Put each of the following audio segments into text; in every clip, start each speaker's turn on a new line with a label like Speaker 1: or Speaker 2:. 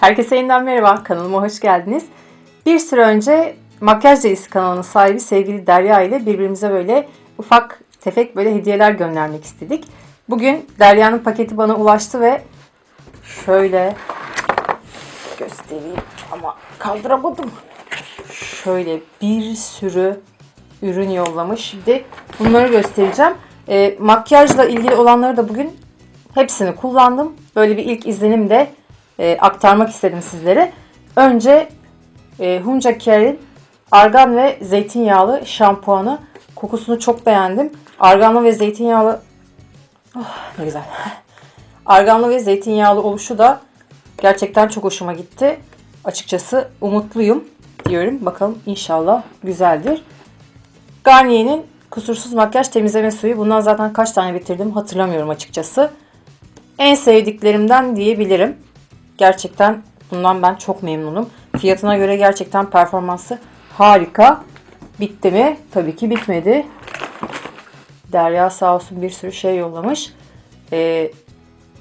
Speaker 1: Herkese yeniden merhaba, kanalıma hoş geldiniz. Bir süre önce Makyaj Delisi kanalının sahibi sevgili Derya ile birbirimize böyle ufak tefek böyle hediyeler göndermek istedik. Bugün Derya'nın paketi bana ulaştı ve şöyle göstereyim ama kaldıramadım. Şöyle bir sürü ürün yollamış. Şimdi bunları göstereceğim. E, makyajla ilgili olanları da bugün hepsini kullandım. Böyle bir ilk izlenim de e, aktarmak istedim sizlere. Önce e, Hunca Care'in argan ve zeytinyağlı şampuanı. Kokusunu çok beğendim. Arganlı ve zeytinyağlı oh, ne güzel. Arganlı ve zeytinyağlı oluşu da gerçekten çok hoşuma gitti. Açıkçası umutluyum diyorum. Bakalım inşallah güzeldir. Garnier'in kusursuz makyaj temizleme suyu. Bundan zaten kaç tane bitirdim hatırlamıyorum açıkçası. En sevdiklerimden diyebilirim. Gerçekten bundan ben çok memnunum. Fiyatına göre gerçekten performansı harika. Bitti mi? Tabii ki bitmedi. Derya sağ olsun bir sürü şey yollamış. Ee,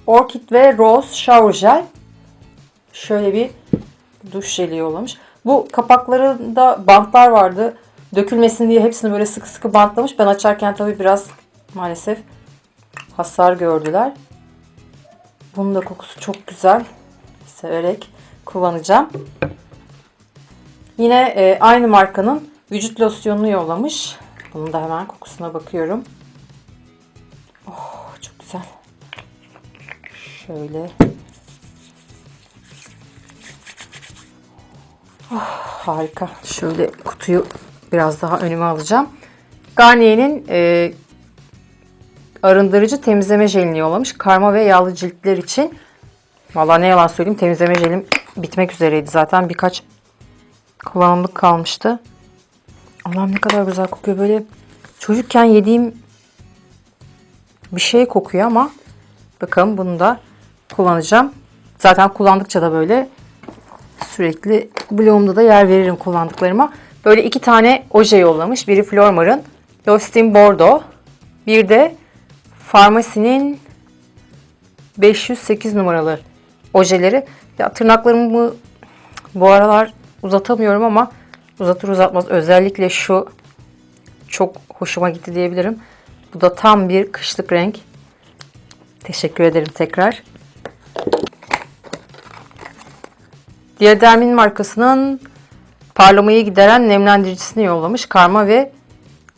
Speaker 1: Orchid ve Rose Shower Gel. Şöyle bir duş jeli yollamış. Bu kapaklarında bantlar vardı. Dökülmesin diye hepsini böyle sıkı sıkı bantlamış. Ben açarken tabii biraz maalesef hasar gördüler. Bunun da kokusu çok güzel. Severek kullanacağım. Yine e, aynı markanın vücut losyonunu yollamış. Bunun da hemen kokusuna bakıyorum. Oh, çok güzel. Şöyle. Oh, harika. Şöyle kutuyu biraz daha önüme alacağım. Garnier'in e, arındırıcı temizleme jelini yollamış. Karma ve yağlı ciltler için. Vallahi ne yalan söyleyeyim temizleme jelim bitmek üzereydi. Zaten birkaç kullanımlık kalmıştı. Allah'ım ne kadar güzel kokuyor. Böyle çocukken yediğim bir şey kokuyor ama bakalım bunu da kullanacağım. Zaten kullandıkça da böyle sürekli blogumda da yer veririm kullandıklarıma. Böyle iki tane oje yollamış. Biri Flormar'ın Lostin Bordeaux. Bir de Farmasi'nin 508 numaralı ojeleri. Ya tırnaklarımı bu aralar uzatamıyorum ama uzatır uzatmaz özellikle şu çok hoşuma gitti diyebilirim. Bu da tam bir kışlık renk. Teşekkür ederim tekrar. Diadermin markasının parlamayı gideren nemlendiricisini yollamış. Karma ve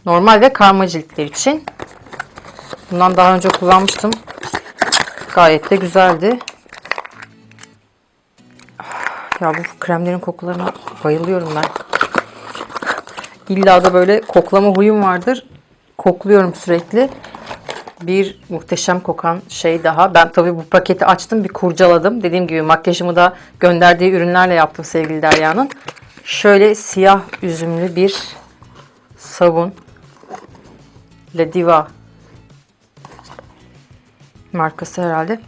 Speaker 1: normal ve karma ciltler için. Bundan daha önce kullanmıştım. Gayet de güzeldi. Ya bu kremlerin kokularına bayılıyorum ben. İlla da böyle koklama huyum vardır. Kokluyorum sürekli. Bir muhteşem kokan şey daha. Ben tabii bu paketi açtım bir kurcaladım. Dediğim gibi makyajımı da gönderdiği ürünlerle yaptım sevgili Derya'nın. Şöyle siyah üzümlü bir sabun. La Diva markası herhalde.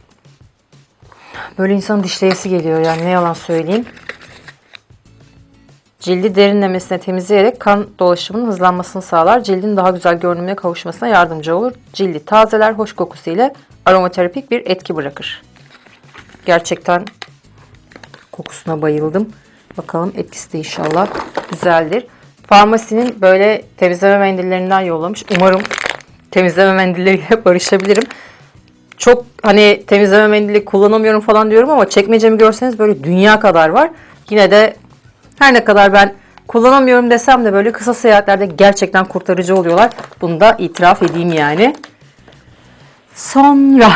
Speaker 1: Böyle insanın dişleyesi geliyor yani ne yalan söyleyeyim. Cildi derinlemesine temizleyerek kan dolaşımının hızlanmasını sağlar. Cildin daha güzel görünümüne kavuşmasına yardımcı olur. Cildi tazeler, hoş kokusu ile aromaterapik bir etki bırakır. Gerçekten kokusuna bayıldım. Bakalım etkisi de inşallah güzeldir. Farmasinin böyle temizleme mendillerinden yollamış. Umarım temizleme mendilleriyle barışabilirim. Çok hani temizleme mendili kullanamıyorum falan diyorum ama çekmecemi görseniz böyle dünya kadar var. Yine de her ne kadar ben kullanamıyorum desem de böyle kısa seyahatlerde gerçekten kurtarıcı oluyorlar. Bunu da itiraf edeyim yani. Sonra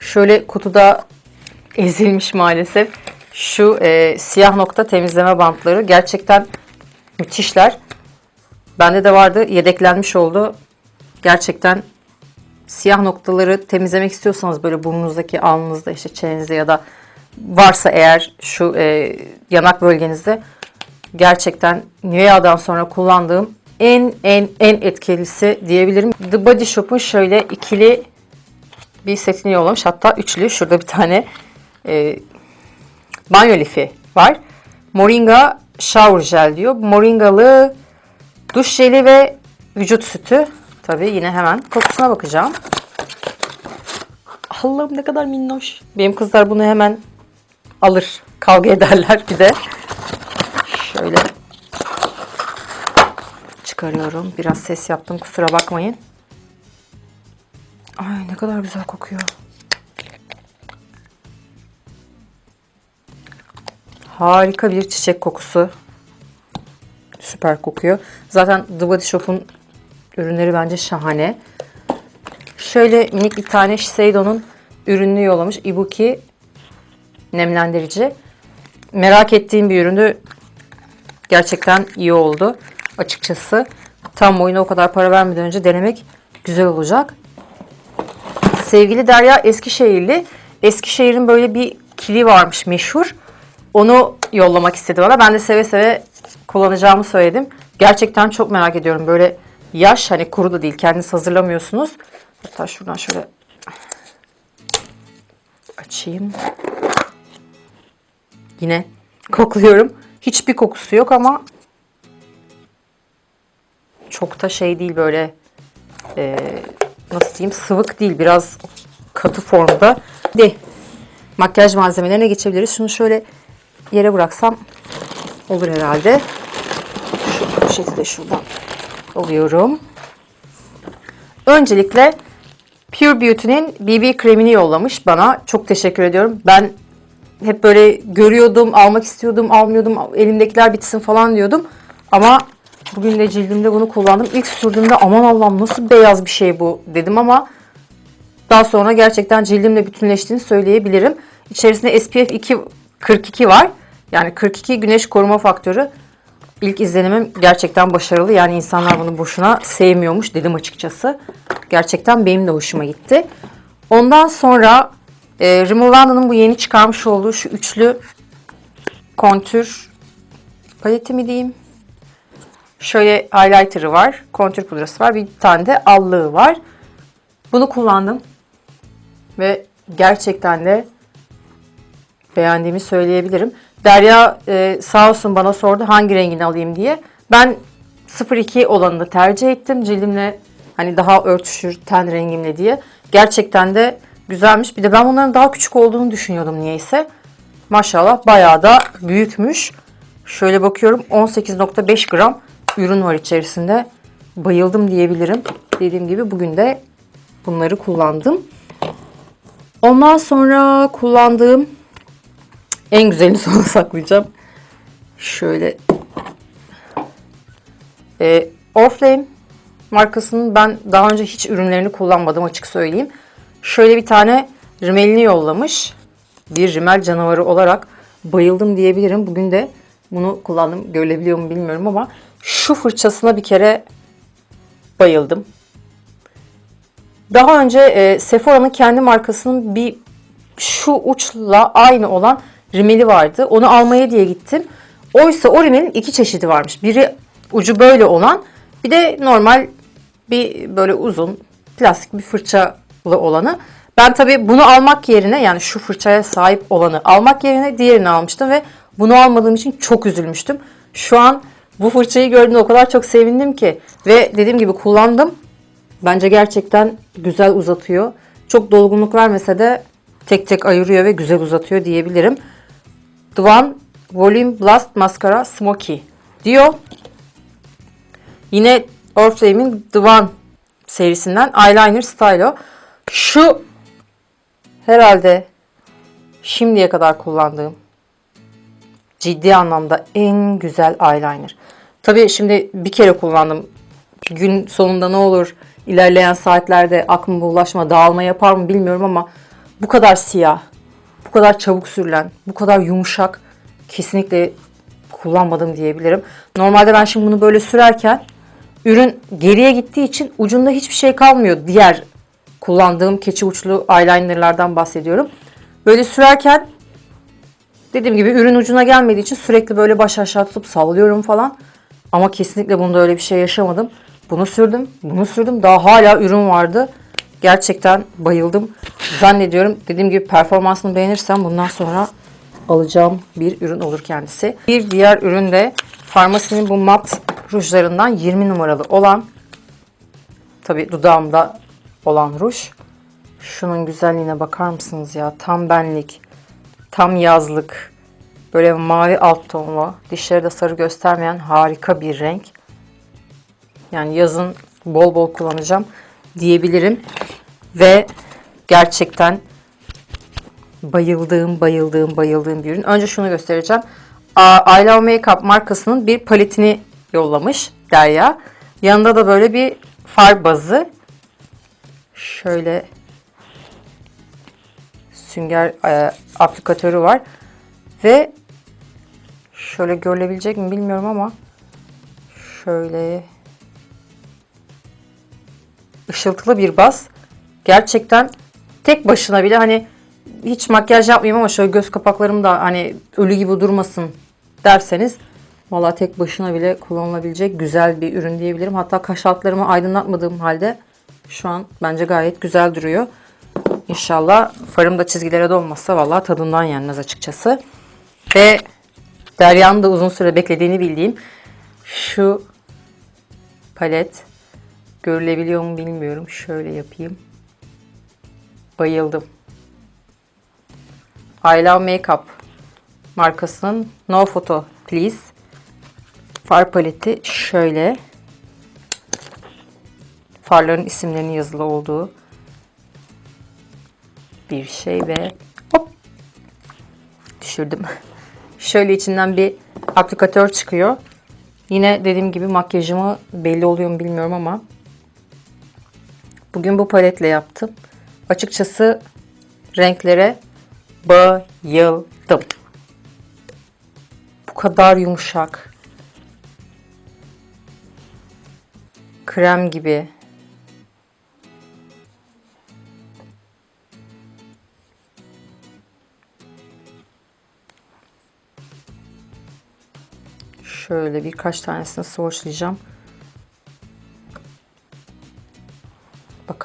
Speaker 1: şöyle kutuda ezilmiş maalesef şu e, siyah nokta temizleme bantları gerçekten müthişler. Bende de vardı yedeklenmiş oldu. Gerçekten siyah noktaları temizlemek istiyorsanız böyle burnunuzdaki alnınızda işte çenenizde ya da varsa eğer şu e, yanak bölgenizde gerçekten Nivea'dan sonra kullandığım en en en etkilisi diyebilirim. The Body Shop'un şöyle ikili bir setini yollamış. Hatta üçlü. Şurada bir tane e, banyo lifi var. Moringa Shower Gel diyor. Moringalı duş jeli ve vücut sütü. Tabii yine hemen kokusuna bakacağım. Allah'ım ne kadar minnoş. Benim kızlar bunu hemen alır. Kavga ederler bir de. Şöyle çıkarıyorum. Biraz ses yaptım kusura bakmayın. Ay ne kadar güzel kokuyor. Harika bir çiçek kokusu. Süper kokuyor. Zaten The Body Shop'un ürünleri bence şahane. Şöyle minik bir tane Shiseido'nun ürününü yollamış. Ibuki nemlendirici. Merak ettiğim bir ürünü gerçekten iyi oldu. Açıkçası tam boyuna o kadar para vermeden önce denemek güzel olacak. Sevgili Derya Eskişehirli. Eskişehir'in böyle bir kili varmış meşhur. Onu yollamak istedi bana. Ben de seve seve kullanacağımı söyledim. Gerçekten çok merak ediyorum. Böyle yaş hani kuru da değil. Kendiniz hazırlamıyorsunuz. Hatta şuradan şöyle açayım. Yine kokluyorum. Hiçbir kokusu yok ama çok da şey değil böyle e, nasıl diyeyim sıvık değil. Biraz katı formda. De makyaj malzemelerine geçebiliriz. Şunu şöyle yere bıraksam olur herhalde. Şu poşeti de şuradan alıyorum. Öncelikle Pure Beauty'nin BB kremini yollamış bana. Çok teşekkür ediyorum. Ben hep böyle görüyordum, almak istiyordum, almıyordum, elimdekiler bitsin falan diyordum. Ama bugün de cildimde bunu kullandım. İlk sürdüğümde aman Allah'ım nasıl beyaz bir şey bu dedim ama daha sonra gerçekten cildimle bütünleştiğini söyleyebilirim. İçerisinde SPF 2 42 var. Yani 42 güneş koruma faktörü. İlk izlenimim gerçekten başarılı. Yani insanlar bunu boşuna sevmiyormuş dedim açıkçası. Gerçekten benim de hoşuma gitti. Ondan sonra e, Rimmel London'ın bu yeni çıkarmış olduğu şu üçlü kontür paleti mi diyeyim? Şöyle highlighter'ı var. Kontür pudrası var. Bir tane de allığı var. Bunu kullandım. Ve gerçekten de beğendiğimi söyleyebilirim. Derya e, sağ olsun bana sordu hangi rengini alayım diye. Ben 02 olanını tercih ettim. Cildimle hani daha örtüşür ten rengimle diye. Gerçekten de güzelmiş. Bir de ben bunların daha küçük olduğunu düşünüyordum niyeyse. Maşallah bayağı da büyükmüş. Şöyle bakıyorum 18.5 gram ürün var içerisinde. Bayıldım diyebilirim. Dediğim gibi bugün de bunları kullandım. Ondan sonra kullandığım en güzelini sona saklayacağım. Şöyle e, Oriflame markasının ben daha önce hiç ürünlerini kullanmadım açık söyleyeyim. Şöyle bir tane rimelini yollamış. Bir rimel canavarı olarak bayıldım diyebilirim. Bugün de bunu kullandım. Görebiliyor mu bilmiyorum ama şu fırçasına bir kere bayıldım. Daha önce e, Sephora'nın kendi markasının bir şu uçla aynı olan rimeli vardı. Onu almaya diye gittim. Oysa o rimelin iki çeşidi varmış. Biri ucu böyle olan bir de normal bir böyle uzun plastik bir fırçalı olanı. Ben tabii bunu almak yerine yani şu fırçaya sahip olanı almak yerine diğerini almıştım ve bunu almadığım için çok üzülmüştüm. Şu an bu fırçayı gördüğümde o kadar çok sevindim ki ve dediğim gibi kullandım. Bence gerçekten güzel uzatıyor. Çok dolgunluk vermese de tek tek ayırıyor ve güzel uzatıyor diyebilirim. The Volume Blast Mascara Smoky diyor. Yine Oriflame'in The serisinden Eyeliner Stylo. Şu herhalde şimdiye kadar kullandığım ciddi anlamda en güzel eyeliner. Tabii şimdi bir kere kullandım. Gün sonunda ne olur ilerleyen saatlerde aklıma bulaşma, dağılma yapar mı bilmiyorum ama bu kadar siyah, kadar çabuk sürülen, bu kadar yumuşak kesinlikle kullanmadım diyebilirim. Normalde ben şimdi bunu böyle sürerken ürün geriye gittiği için ucunda hiçbir şey kalmıyor. Diğer kullandığım keçi uçlu eyelinerlardan bahsediyorum. Böyle sürerken dediğim gibi ürün ucuna gelmediği için sürekli böyle baş aşağı tutup sallıyorum falan. Ama kesinlikle bunda öyle bir şey yaşamadım. Bunu sürdüm, bunu sürdüm. Daha hala ürün vardı. Gerçekten bayıldım. Zannediyorum dediğim gibi performansını beğenirsem bundan sonra alacağım bir ürün olur kendisi. Bir diğer ürün de Farmasinin bu mat rujlarından 20 numaralı olan tabi dudağımda olan ruj. Şunun güzelliğine bakar mısınız ya? Tam benlik. Tam yazlık. Böyle mavi alt tonlu. Dişleri de sarı göstermeyen harika bir renk. Yani yazın bol bol kullanacağım diyebilirim. Ve gerçekten bayıldığım, bayıldığım, bayıldığım bir ürün. Önce şunu göstereceğim. I Love Makeup markasının bir paletini yollamış Derya. Yanında da böyle bir far bazı. Şöyle sünger e, aplikatörü var. Ve şöyle görülebilecek mi bilmiyorum ama şöyle ışıltılı bir baz. Gerçekten tek başına bile hani hiç makyaj yapmayayım ama şöyle göz kapaklarım da hani ölü gibi durmasın derseniz valla tek başına bile kullanılabilecek güzel bir ürün diyebilirim. Hatta kaş altlarımı aydınlatmadığım halde şu an bence gayet güzel duruyor. İnşallah farımda çizgilere dolmazsa valla tadından yenmez açıkçası. Ve Derya'nın da uzun süre beklediğini bildiğim şu palet görülebiliyor mu bilmiyorum. Şöyle yapayım. Bayıldım. I Love Makeup markasının No Photo Please far paleti şöyle farların isimlerinin yazılı olduğu bir şey ve hop düşürdüm. Şöyle içinden bir aplikatör çıkıyor. Yine dediğim gibi makyajımı belli oluyor mu bilmiyorum ama bugün bu paletle yaptım. Açıkçası renklere bayıldım. Bu kadar yumuşak. Krem gibi. Şöyle birkaç tanesini swatchlayacağım.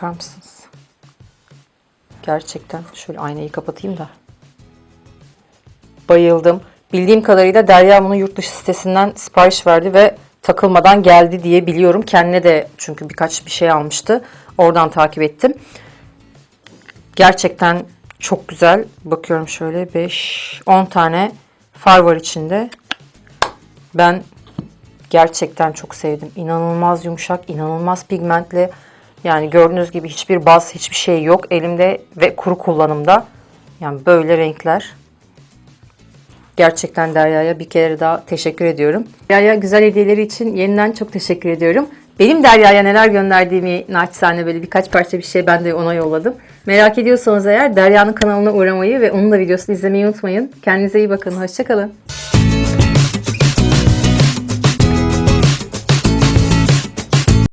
Speaker 1: Bakar mısınız? Gerçekten şöyle aynayı kapatayım da. Bayıldım. Bildiğim kadarıyla Derya bunu yurt dışı sitesinden sipariş verdi ve takılmadan geldi diye biliyorum. Kendine de çünkü birkaç bir şey almıştı. Oradan takip ettim. Gerçekten çok güzel. Bakıyorum şöyle 5-10 tane far var içinde. Ben gerçekten çok sevdim. İnanılmaz yumuşak, inanılmaz pigmentli. Yani gördüğünüz gibi hiçbir baz, hiçbir şey yok elimde ve kuru kullanımda. Yani böyle renkler. Gerçekten Derya'ya bir kere daha teşekkür ediyorum. Derya'ya güzel hediyeleri için yeniden çok teşekkür ediyorum. Benim Derya'ya neler gönderdiğimi naçizane böyle birkaç parça bir şey ben de ona yolladım. Merak ediyorsanız eğer Derya'nın kanalına uğramayı ve onun da videosunu izlemeyi unutmayın. Kendinize iyi bakın. Hoşçakalın.